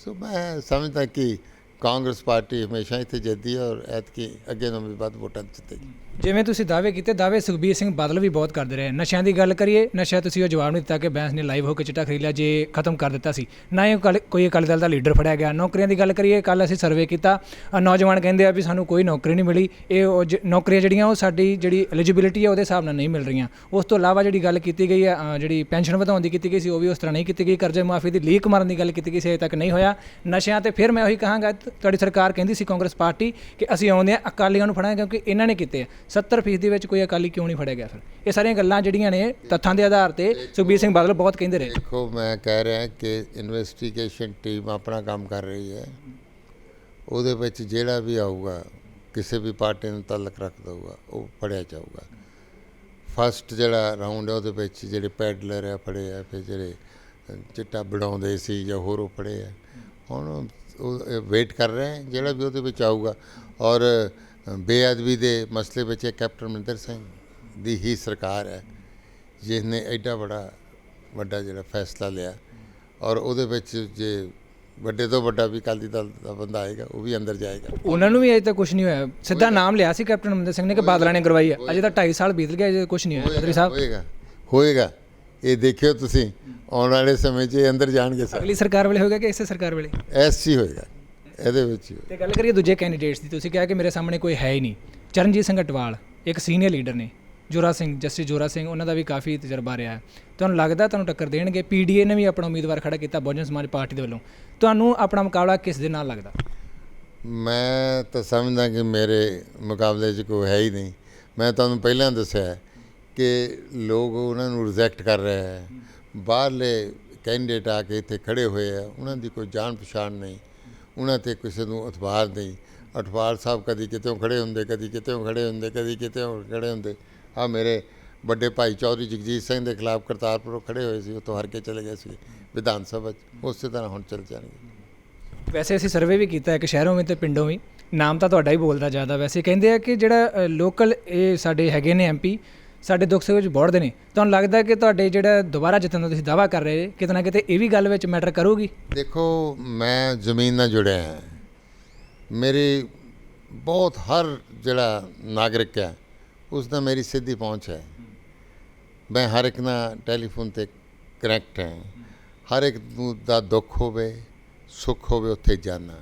Speaker 2: ਸੋ ਮੈਂ ਸਮਝਦਾ ਕਿ ਕਾਂਗਰਸ ਪਾਰਟੀ ਹਮੇਸ਼ਾ ਇੱਥੇ ਜਿੱਤਦੀ ਹੈ ਔਰ ਐਤਕੀ ਅੱਗੇ ਨੂੰ ਵੀ ਵੱਧ ਵੋਟਾਂ ਜਿੱਤੇਗੀ।
Speaker 1: ਜਿਵੇਂ ਤੁਸੀਂ ਦਾਅਵੇ ਕੀਤੇ, ਦਾਅਵੇ ਸੁਖਬੀਰ ਸਿੰਘ ਬਾਦਲ ਵੀ ਬਹੁਤ ਕਰਦੇ ਰਹੇ। ਨਸ਼ਿਆਂ ਦੀ ਗੱਲ ਕਰੀਏ, ਨਸ਼ਾ ਤੁਸੀਂ ਉਹ ਜਵਾਬ ਨਹੀਂ ਦਿੱਤਾ ਕਿ ਬੈਂਸ ਨੇ ਲਾਈਵ ਹੋ ਕੇ ਚਿੱਟਾ ਖਰੀਦ ਲਿਆ ਜੇ ਖਤਮ ਕਰ ਦਿੱਤਾ ਸੀ। ਨਾ ਹੀ ਅਕਾਲੀ- ਕੋਈ ਅਕਾਲੀ ਦਲ ਦਾ ਲੀਡਰ ਫੜਿਆ ਗਿਆ। ਨੌਕਰੀਆਂ ਦੀ ਗੱਲ ਕਰੀਏ, ਕੱਲ ਅਸੀਂ ਸਰਵੇ ਕੀਤਾ। ਨੌਜਵਾਨ ਕਹਿੰਦੇ ਆ ਵੀ ਸਾਨੂੰ ਕੋਈ ਨੌਕਰੀ ਨਹੀਂ ਮਿਲੀ। ਇਹ ਉਹ ਜ- ਨੌਕਰੀਆਂ ਜਿਹੜੀਆਂ, ਉਹ ਸਾਡੀ ਜਿਹੜੀ ਐਲੀਜੀਬਿਲਿਟੀ ਹੈ ਉਹਦੇ ਹਿਸਾਬ ਨਾਲ ਨਹੀਂ ਮਿਲ ਰਹੀਆਂ। ਉਸ ਤੋਂ ਇਲਾਵਾ ਜਿਹੜੀ ਗੱਲ ਕੀਤੀ ਗਈ ਹੈ ਜਿਹੜੀ ਪੈਨਸ਼ਨ ਵਧਾਉਣ ਦੀ ਕੀਤੀ ਗਈ ਸੀ, ਉਹ ਵੀ ਉਸ ਤਰ੍ਹਾਂ ਨਹੀਂ ਕੀਤੀ ਗਈ। ਕਰਜ਼ੇ ਮਾਫੀ ਦੀ ਲੀਕ ਮਾਰਨ ਦੀ ਗੱਲ ਕੀਤੀ ਗਈ ਸੀ, ਅਜੇ ਤੱਕ ਨਹੀਂ ਹੋਇਆ। ਨਸ਼ਿਆਂ ਤੇ ਫਿਰ ਮੈਂ ਉਹੀ ਕਹਾਂਗਾ ਤੁਹਾਡੀ ਸਰਕਾਰ ਕਹਿੰਦੀ ਸੀ ਕਾਂਗਰਸ ਪਾਰਟੀ ਕਿ ਅਸੀਂ ਆਉਂਦੇ ਆ ਅਕਾਲੀਆਂ ਨੂੰ ਫੜਾਂਗੇ ਕਿਉਂਕਿ ਇਹਨਾਂ ਨੇ ਕੀਤੇ ਆ। 70% ਦੇ ਵਿੱਚ ਕੋਈ ਅਕਾਲੀ ਕਿਉਂ ਨਹੀਂ ਫੜਿਆ ਗਿਆ ਫਿਰ? ਇਹ ਸਾਰੀਆਂ ਗੱਲਾਂ ਜਿਹੜੀਆਂ ਨੇ ਤੱਥਾਂ ਦੇ ਆਧਾਰ ਤੇ ਸੁਖਬੀਰ ਸਿੰਘ ਬਾਦਲ ਬਹੁਤ ਕਹਿੰਦੇ ਰਹੇ।
Speaker 2: ਦੇਖੋ ਮੈਂ ਕਹਿ ਰਿਹਾ ਕਿ ਇਨਵੈਸਟੀਗੇਸ਼ਨ ਟੀਮ ਆਪਣਾ ਕੰਮ ਕਰ ਰਹੀ ਹੈ। ਉਹਦੇ ਵਿੱਚ ਜਿਹੜਾ ਵੀ ਆਊਗਾ ਕਿਸੇ ਵੀ ਪਾਰਟੀ ਨੂੰ ਤਾਲੁਕ ਰੱਖਦਾ ਹੋਊਗਾ ਉਹ ਫੜਿਆ ਜਾਊਗਾ। ਫਸਟ ਜਿਹੜਾ ਰਾਉਂਡ ਹੈ ਉਹਦੇ ਵਿੱਚ ਜਿਹੜੇ ਪੈਡਲਰ ਆ ਫੜੇ ਆ ਫਿਰ ਜਿਹੜੇ ਚਿੱਟਾ ਬਣਾਉਂਦੇ ਸੀ ਜਾਂ ਹੋਰ ਉਹ ਫੜੇ ਆ। ਹੁਣ ਵੇਟ ਕਰ ਰਹੇ ਹੈ ਜਿਹੜਾ ਵੀ ਉਹਦੇ ਵਿੱਚ ਆਊਗਾ। ਔਰ ਬੇਅਦਬੀ ਦੇ ਮਸਲੇ ਵਿੱਚ ਕੈਪਟਨ ਅਮਰਿੰਦਰ ਸਿੰਘ ਦੀ ਹੀ ਸਰਕਾਰ ਹੈ ਜਿਸ ਨੇ ਐਡਾ ਬੜਾ ਵੱਡਾ ਜਿਹੜਾ ਫੈਸਲਾ ਲਿਆ। ਔਰ ਉਹਦੇ ਵਿੱਚ ਜੇ ਵੱਡੇ ਤੋਂ ਵੱਡਾ ਵੀ ਅਕਾਲੀ ਦਲ ਦਾ ਬੰਦਾ ਆਏਗਾ ਉਹ ਵੀ ਅੰਦਰ ਜਾਏਗਾ।
Speaker 1: ਉਹਨਾਂ ਨੂੰ ਵੀ ਅਜੇ ਤੱਕ ਕੁਝ ਨਹੀਂ ਹੋਇਆ। ਸਿੱਧਾ ਨਾਮ ਲਿਆ ਸੀ ਕੈਪਟਨ ਅਮਰਿੰਦਰ ਸਿੰਘ ਨੇ ਕਿ ਬਾਦਲਾਂ ਨੇ ਕਰਵਾਈ ਹੈ। ਅਜੇ ਤਾਂ 2.5 ਸਾਲ ਬੀਤ ਗਏ ਅਜੇ ਕੁਝ ਨਹੀਂ ਹੋਇਆ। ਸਾਹਿਬ
Speaker 2: ਹੋਏਗਾ। ਹੋਏਗਾ। ਇਹ ਦੇਖਿਓ ਤੁਸੀਂ ਆਉਣ ਵਾਲੇ ਸਮੇਂ 'ਚ ਇਹ ਅੰਦਰ ਜਾਣਗੇ ਸਰ।
Speaker 1: ਅਗਲੀ ਸਰਕਾਰ ਵੇਲੇ ਹੋਏਗਾ ਕਿ ਇਸੇ ਸਰਕਾਰ ਵੇਲੇ?
Speaker 2: ਐਸੀ ਹੋਏਗਾ ਇਹਦੇ ਵਿੱਚ ਹੀ
Speaker 1: ਤੇ ਗੱਲ ਕਰੀਏ ਦੂਜੇ ਕੈਂਡੀਡੇਟਸ ਦੀ ਤੁਸੀਂ ਕਿਹਾ ਕਿ ਮੇਰੇ ਸਾਹਮਣੇ ਕੋਈ ਹੈ ਹੀ ਨਹੀਂ। ਚਰਨਜੀਤ ਸਿੰਘ ਅਟਵਾਲ ਇੱਕ ਸੀਨੀਅਰ ਲੀਡਰ ਨੇ ਜੋਰਾ ਸਿੰਘ ਜਸਟਿਸ ਜੋਰਾ ਸਿੰਘ ਉਹਨਾਂ ਦਾ ਵੀ ਕਾਫੀ ਤਜਰਬਾ ਰਿਹਾ ਹੈ। ਤੁਹਾਨੂੰ ਲੱਗਦਾ ਤੁਹਾਨੂੰ ਟੱਕਰ ਦੇਣਗੇ? ਪੀਡੀਏ ਨੇ ਵੀ ਆਪਣਾ ਉਮੀਦਵਾਰ ਖੜਾ ਕੀਤਾ ਬਹੁਜਨ ਸਮਾਜ ਪਾਰਟੀ ਦੇ ਵੱਲੋਂ। ਤੁਹਾਨੂੰ ਆਪਣਾ ਮੁਕਾਬਲਾ ਕਿਸ ਦੇ ਨਾਲ ਲੱਗਦਾ?
Speaker 2: ਮੈਂ ਤਾਂ ਸਮਝਦਾ ਕਿ ਮੇਰੇ ਮੁਕਾਬਲੇ 'ਚ ਕੋਈ ਹੈ ਹੀ ਨਹੀਂ। ਮੈਂ ਤੁਹਾਨੂੰ ਪਹਿਲਾਂ ਦੱਸਿਆ ਹੈ ਕਿ ਲੋਕ ਉਹਨਾਂ ਨੂੰ ਰਿਜੈਕਟ ਕਰ ਰਹੇ ਹੈ। ਬਾਹਰਲੇ ਕੈਂਡੀਡੇਟ ਆ ਕੇ ਇੱਥੇ ਖੜੇ ਹੋਏ ਆ ਉਹਨਾਂ ਦੀ ਕੋਈ ਜਾਣ ਪਛਾਣ ਨਹੀਂ, ਉਹਨਾਂ ਤੇ ਕਿਸੇ ਨੂੰ ਅਥਵਾਰ ਨਹੀਂ। ਅਠਵਾਲ ਸਾਹਿਬ ਕਦੀ ਕਿਤੇੋਂ ਖੜੇ ਹੁੰਦੇ, ਕਦੀ ਕਿਤੇੋਂ ਖੜੇ ਹੁੰਦੇ, ਕਦੀ ਕਿਤੇੋਂ ਖੜੇ ਹੁੰਦੇ। ਆ ਮੇਰੇ ਵੱਡੇ ਭਾਈ ਚੌਧਰੀ ਜਗਜੀਤ ਸਿੰਘ ਦੇ ਖਿਲਾਫ ਕਰਤਾਰਪੁਰੋਂ ਖੜੇ ਹੋਏ ਸੀ, ਉੱਥੋਂ ਹਰ ਕੇ ਚਲੇ ਗਏ ਸੀ, ਵਿਧਾਨ ਸਭਾ 'ਚ। ਉਸੇ ਤਰ੍ਹਾਂ ਹੁਣ ਚਲੇ ਜਾਣਗੇ।
Speaker 1: ਵੈਸੇ ਅਸੀਂ ਸਰਵੇ ਵੀ ਕੀਤਾ ਹੈ ਕਿ ਸ਼ਹਿਰੋਂ ਵੀ ਤੇ ਪਿੰਡੋਂ ਵੀ। ਨਾਮ ਤਾਂ ਤੁਹਾਡਾ ਹੀ ਬੋਲਦਾ ਜ਼ਿਆਦਾ। ਵੈਸੇ ਕਹਿੰਦੇ ਆ ਕਿ ਜਿਹੜਾ ਲੋਕਲ ਇਹ ਸਾਡੇ ਹੈਗੇ ਨੇ ਐਮਪੀ ਸਾਡੇ ਦੁੱਖ ਸੁੱਖ ਵਿੱਚ ਬੋੜਦੇ ਨੇ। ਤੁਹਾਨੂੰ ਲੱਗਦਾ ਕਿ ਤੁਹਾਡੇ ਜਿਹੜਾ ਦੁਬਾਰਾ ਜਿੱਤਣ ਦਾ ਤੁਸੀਂ ਦਾਵਾ ਕਰ ਰਹੇ ਕਿਤੇ ਨਾ ਕਿਤੇ ਇਹ ਵੀ ਗੱਲ ਵਿੱਚ ਮੈਟਰ ਕਰੂਗੀ?
Speaker 2: ਦੇਖੋ, ਮੈਂ ਜ਼ਮੀਨ ਨਾਲ ਜੁੜਿਆ ਹਾਂ। ਮੇਰੀ ਬਹੁਤ ਹਰ ਜਿਹੜਾ ਨਾਗਰਿਕ ਹੈ, ਉਸ ਦਾ ਮੇਰੀ ਸਿੱਧੀ ਪਹੁੰਚ ਹੈ। ਮੈਂ ਹਰ ਇੱਕ ਨਾਲ ਟੈਲੀਫੋਨ ਤੇ ਕਨੈਕਟ ਹਾਂ। ਹਰ ਇੱਕ ਨੂੰ ਦਾ ਦੁੱਖ ਹੋਵੇ, ਸੁੱਖ ਹੋਵੇ, ਉੱਥੇ ਜਾਣਾ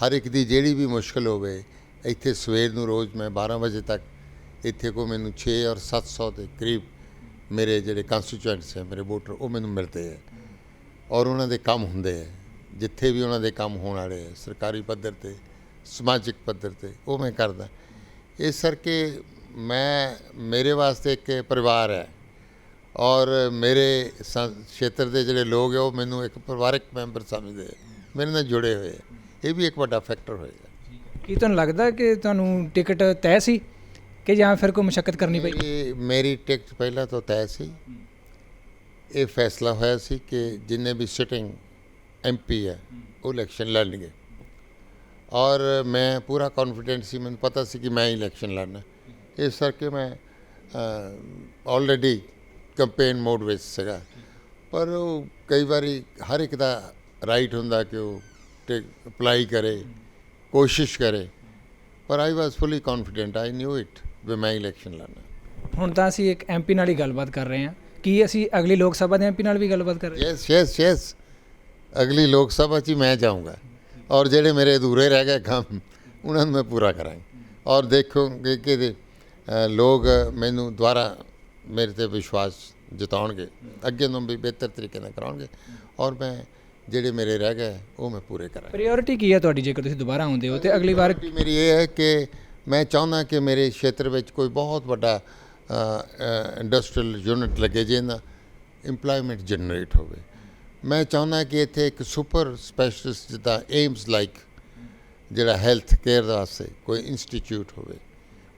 Speaker 2: ਹਰ ਇੱਕ ਦੀ ਜਿਹੜੀ ਵੀ ਮੁਸ਼ਕਲ ਹੋਵੇ, ਇੱਥੇ ਸਵੇਰ ਨੂੰ ਰੋਜ਼ ਮੈਂ 12 ਵਜੇ ਤੱਕ ਇੱਥੇ ਕੋ ਮੈਨੂੰ 6 ਔਰ 700 ਦੇ ਕਰੀਬ ਮੇਰੇ ਜਿਹੜੇ ਕੰਸਟੀਚੁਐਂਟਸ ਹੈ, ਮੇਰੇ ਵੋਟਰ ਉਹ ਮੈਨੂੰ ਮਿਲਦੇ ਹੈ। ਔਰ ਉਹਨਾਂ ਦੇ ਕੰਮ ਹੁੰਦੇ ਹੈ। ਜਿੱਥੇ ਵੀ ਉਹਨਾਂ ਦੇ ਕੰਮ ਹੋਣ ਵਾਲੇ ਹੈ, ਸਰਕਾਰੀ ਪੱਧਰ ਤੇ, ਸਮਾਜਿਕ ਪੱਧਰ ਤੇ, ਉਹ ਮੈਂ ਕਰਦਾ। ਇਸ ਕਰਕੇ ਮੈਂ, ਮੇਰੇ ਵਾਸਤੇ ਇੱਕ ਪਰਿਵਾਰ ਹੈ। ਔਰ ਮੇਰੇ ਖੇਤਰ ਦੇ ਜਿਹੜੇ ਲੋਕ ਹੈ, ਉਹ ਮੈਨੂੰ ਇੱਕ ਪਰਿਵਾਰਕ ਮੈਂਬਰ ਸਮਝਦੇ ਮੇਰੇ ਨਾਲ ਜੁੜੇ ਹੋਏ ਇਹ ਵੀ ਇੱਕ ਵੱਡਾ ਫੈਕਟਰ ਹੋਏਗਾ।
Speaker 1: ਕੀ ਤੁਹਾਨੂੰ ਲੱਗਦਾ ਕਿ ਤੁਹਾਨੂੰ ਟਿਕਟ ਤੈਅ ਸੀ? ਕਿ ਜਾਂ ਫਿਰ ਕੋਈ ਮੁਸ਼ਕਲ ਕਰਨੀ ਪਈ?
Speaker 2: ਇਹ ਮੇਰੀ ਟਿਕਟ ਪਹਿਲਾਂ ਤੋਂ ਤੈਅ ਸੀ। ਇਹ ਫੈਸਲਾ ਹੋਇਆ ਸੀ ਕਿ ਜਿੰਨੇ ਵੀ ਸਿਟਿੰਗ ਐਮਪੀ ਹੈ, ਉਹ ਇਲੈਕਸ਼ਨ ਲੜਨਗੇ। ਔਰ ਮੈਂ ਪੂਰਾ ਕੌਨਫੀਡੈਂਟ ਸੀ, ਮੈਨੂੰ ਪਤਾ ਸੀ ਕਿ ਮੈਂ ਹੀ ਇਲੈਕਸ਼ਨ ਲੜਨਾ। ਇਸ ਕਰਕੇ ਮੈਂ ਆਲਰੇਡੀ ਕੰਪੇਨ ਮੋਡ ਵਿੱਚ ਸੀਗਾ। ਪਰ ਉਹ ਕਈ ਵਾਰੀ ਹਰ ਇੱਕ ਦਾ ਰਾਈਟ ਹੁੰਦਾ ਕਿ ਉਹ ਅਪਲਾਈ ਕਰੇ, ਕੋਸ਼ਿਸ਼ ਕਰੇ। ਪਰ I was fully confident I knew it ਵੀ ਮੈਂ ਇਲੈਕਸ਼ਨ ਲੜਨਾ।
Speaker 1: ਹੁਣ ਤਾਂ ਅਸੀਂ ਇੱਕ ਐਮਪੀ ਨਾਲ ਹੀ ਗੱਲਬਾਤ ਕਰ ਰਹੇ ਹਾਂ। ਕੀ ਅਸੀਂ ਅਗਲੀ ਲੋਕ ਸਭਾ ਦੇ ਐਮਪੀ ਨਾਲ ਵੀ ਗੱਲਬਾਤ ਕਰ ਰਹੇ
Speaker 2: ਯੈਸ ਯੈਸ ਯੈਸ ਅਗਲੀ ਲੋਕ ਸਭਾ 'ਚ ਹੀ ਮੈਂ ਜਾਊਂਗਾ। ਔਰ ਜਿਹੜੇ ਮੇਰੇ ਅਧੂਰੇ ਰਹਿ ਗਏ ਕੰਮ ਉਹਨਾਂ ਨੂੰ ਮੈਂ ਪੂਰਾ ਕਰਾਂਗਾ। ਔਰ ਦੇਖੋਗੇ ਕਿ ਲੋਕ ਮੈਨੂੰ ਦੁਬਾਰਾ ਮੇਰੇ ਤੇ ਵਿਸ਼ਵਾਸ ਜਤਾਉਣਗੇ। ਅੱਗੇ ਨੂੰ ਵੀ ਬਿਹਤਰ ਤਰੀਕੇ ਨਾਲ ਕਰਾਉਣਗੇ। ਔਰ ਮੈਂ ਜਿਹੜੇ ਮੇਰੇ ਰਹਿ ਗਏ ਉਹ ਮੈਂ ਪੂਰੇ ਕਰਾਂਗਾ।
Speaker 1: ਪ੍ਰਾਇੋਰਟੀ ਕੀ ਹੈ ਤੁਹਾਡੀ? ਜੇਕਰ ਤੁਸੀਂ ਦੁਬਾਰਾ ਆਉਂਦੇ ਹੋ ਤੇ ਅਗਲੀ ਵਾਰ
Speaker 2: ਮੇਰੀ ਇਹ ਹੈ ਕਿ ਮੈਂ ਚਾਹੁੰਦਾ ਕਿ ਮੇਰੇ ਖੇਤਰ ਵਿੱਚ ਕੋਈ ਬਹੁਤ ਵੱਡਾ ਇੰਡਸਟਰੀਅਲ ਯੂਨਿਟ ਲੱਗੇ ਜਿਹਨਾਂ EMPLOYMENT ਜਨਰੇਟ ਹੋਵੇ ਮੈਂ ਚਾਹੁੰਦਾ ਕਿ ਇੱਥੇ ਇੱਕ ਸੁਪਰ ਸਪੈਸ਼ਲਿਸਟ ਜਿੱਦਾਂ ਏਮਸ ਲਾਈਕ ਜਿਹੜਾ ਹੈਲਥ ਕੇਅਰ ਦਾ ਵਾਸਤੇ ਕੋਈ ਇੰਸਟੀਚਿਊਟ ਹੋਵੇ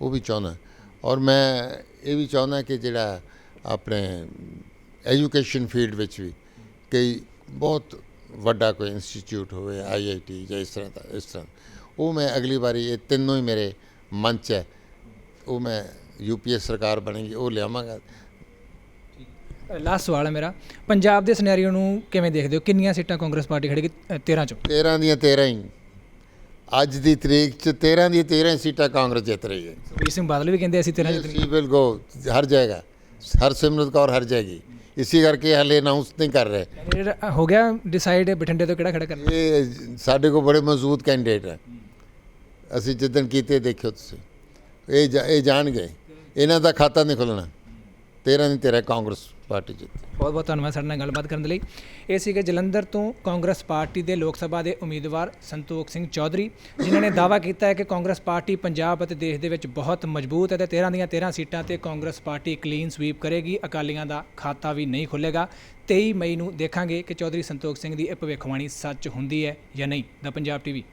Speaker 2: ਉਹ ਵੀ ਚਾਹੁੰਦਾ ਔਰ ਮੈਂ ਇਹ ਵੀ ਚਾਹੁੰਦਾ ਕਿ ਜਿਹੜਾ ਆਪਣੇ ਐਜੂਕੇਸ਼ਨ ਫੀਲਡ ਵਿੱਚ ਵੀ ਕਈ ਬਹੁਤ ਵੱਡਾ ਕੋਈ ਇੰਸਟੀਚਿਊਟ ਹੋਵੇ ਆਈਆਈਟੀ ਜਾਂ ਇਸ ਤਰ੍ਹਾਂ ਦਾ ਇਸ ਤਰ੍ਹਾਂ ਉਹ ਮੈਂ ਅਗਲੀ ਵਾਰੀ ਇਹ ਤਿੰਨੋਂ ਹੀ ਮੇਰੇ ਮਨ 'ਚ ਹੈ। ਉਹ ਮੈਂ ਯੂਪੀਏ ਸਰਕਾਰ ਬਣੇਗੀ ਉਹ ਲਿਆਵਾਂਗਾ।
Speaker 1: ਲਾਸਟ ਸਵਾਲ ਹੈ ਮੇਰਾ। ਪੰਜਾਬ ਦੇ ਸਿਨੈਰੀਓ ਨੂੰ ਕਿਵੇਂ ਦੇਖਦੇ ਹੋ? ਕਿੰਨੀਆਂ ਸੀਟਾਂ ਕਾਂਗਰਸ ਪਾਰਟੀ ਖੜੇਗੀ 13 ਚੋਂ।
Speaker 2: 13 ਦੀਆਂ 13 ਹੀ। ਅੱਜ ਦੀ ਤਰੀਕ 'ਚ 13 ਦੀਆਂ 13 ਸੀਟਾਂ ਕਾਂਗਰਸ ਜਿੱਤ ਰਹੀ ਹੈ।
Speaker 1: ਸੁਖਬੀਰ ਸਿੰਘ ਬਾਦਲ ਵੀ ਕਹਿੰਦੇ ਅਸੀਂ 13 ਜਿੱਤਣੀ
Speaker 2: ਸੀ ਵਿਲ ਗੋ ਹਰ ਜਾਏਗਾ ਹਰਸਿਮਰਤ ਕੌਰ ਹਰ ਜਾਏਗੀ ਇਸੇ ਕਰਕੇ ਹਾਲੇ ਅਨਾਉਂਸ ਨਹੀਂ ਕਰ ਰਹੇ।
Speaker 1: ਹੋ ਗਿਆ ਡਿਸਾਈਡ ਬਠਿੰਡੇ ਤੋਂ ਕਿਹੜਾ ਖੜਾ ਕਰਨਾ?
Speaker 2: ਇਹ ਸਾਡੇ ਕੋਲ ਬੜੇ ਮਜ਼ਬੂਤ ਕੈਂਡੀਡੇਟ ਹੈ। ਅਸੀਂ ਜਿੱਦਣ ਕੀਤੇ ਦੇਖਿਓ ਤੁਸੀਂ। ਇਹ ਜਾ- ਇਹ ਜਾਣਗੇ। ਇਹਨਾਂ ਦਾ ਖਾਤਾ ਨਹੀਂ ਖੁੱਲਣਾ। 13 ਦੀ 13 ਕਾਂਗਰਸ ਪਾਰਟੀ ਜਿੱਤ।
Speaker 1: ਬਹੁਤ ਬਹੁਤ ਧੰਨਵਾਦ ਸਾਡੇ ਨਾਲ ਗੱਲਬਾਤ ਕਰਨ ਦੇ ਲਈ। ਇਹ ਸੀਗੇ ਜਲੰਧਰ ਤੋਂ ਕਾਂਗਰਸ ਪਾਰਟੀ ਦੇ ਲੋਕ ਸਭਾ ਦੇ ਉਮੀਦਵਾਰ ਸੰਤੋਖ ਸਿੰਘ ਚੌਧਰੀ, ਜਿਨ੍ਹਾਂ ਨੇ ਦਾਅਵਾ ਕੀਤਾ ਹੈ ਕਿ ਕਾਂਗਰਸ ਪਾਰਟੀ ਪੰਜਾਬ ਅਤੇ ਦੇਸ਼ ਦੇ ਵਿੱਚ ਬਹੁਤ ਮਜ਼ਬੂਤ ਹੈ ਤੇ 13 ਦੀਆਂ 13 ਸੀਟਾਂ ਤੇ ਕਾਂਗਰਸ ਪਾਰਟੀ ਕਲੀਨ ਸਵੀਪ ਕਰੇਗੀ। ਅਕਾਲੀਆਂ ਦਾ ਖਾਤਾ ਵੀ ਨਹੀਂ ਖੁੱਲੇਗਾ 23 ਮਈ ਨੂੰ ਦੇਖਾਂਗੇ ਕਿ ਚੌਧਰੀ ਸੰਤੋਖ ਸਿੰਘ ਦੀ ਇਹ ਭਵਿੱਖਬਾਣੀ ਸੱਚ ਹੁੰਦੀ ਹੈ ਜਾਂ ਨਹੀਂ। ਦਾ ਪੰਜਾਬ ਟੀਵੀ